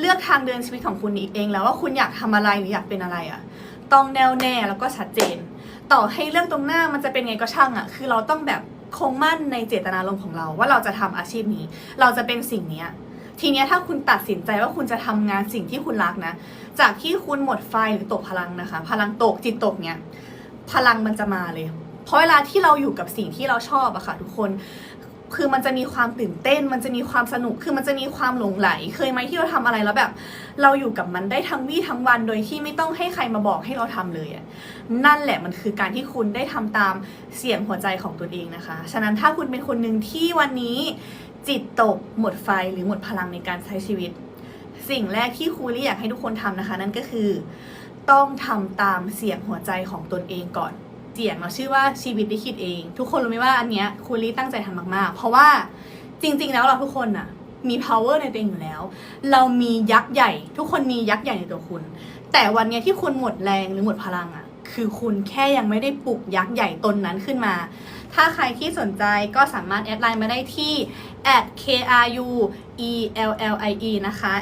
เลือกทางเดินชีวิตของคุณเองแล้วว่าคุณอยากทำอะไรหรืออยากเป็นอะไรอะต้องแน่วแน่แล้วก็ชัดเจน ต่อให้เรื่องตรงหน้ามันจะเป็นไงก็ช่างอะคือเราต้องแบบคงมั่นในเจตนารมณ์ของเรา ว่าเราจะทำอาชีพนี้ เราจะเป็นสิ่งเนี้ยทีเนี้ยถ้าคุณตัดสินใจว่าคุณจะทำงานสิ่งที่คุณรักนะ จากที่คุณหมดไฟหรือตกพลังนะคะ พลังตกจิตตกเนี้ยพลังมันจะมาเลย เพราะเวลาที่เราอยู่กับสิ่งที่เราชอบอะค่ะทุกคน คือมันจะมีความตื่นเต้น มันจะมีความสนุก คือมันจะมีความหลงไหล เคยไหมที่เราทำอะไรแล้วแบบ เราอยู่กับมันได้ทั้งวี่ทั้งวัน โดยที่ไม่ต้องให้ใครมาบอกให้เราทำเลยอะนั่นแหละมันคือการที่คุณได้ทำตามเสียงหัวใจของตัวเองนะคะ ฉะนั้นถ้าคุณเป็นคนหนึ่งที่วันนี้จิตตกหมดไฟหรือหมดพลังในการใช้ชีวิต สิ่งแรกที่ครูลี่อยากให้ทุกคนทำนะคะ นั่นก็คือ ต้องทำตามเสียงหัวใจของตนเองก่อน เสียงเราชื่อว่าชีวิตลิขิตเอง ทุกคนรู้ไหมว่าอันเนี้ยครูลี่ตั้งใจทำมากๆ เพราะว่าจริง ๆ แล้วเราทุกคนน่ะมี power ในตัวเองอยู่แล้ว เรามียักษ์ใหญ่ ทุกคนมียักษ์ใหญ่ในตัวคุณ แต่วันเนี้ยที่คุณหมดแรงหรือหมดพลังอะคือคุณแค่ยังไม่ได้ปลุกยักษ์ใหญ่ตนนั้นขึ้นมา ถ้าใครที่สนใจก็สามารถแอดไลน์มาได้ที่ kruellie นะคะ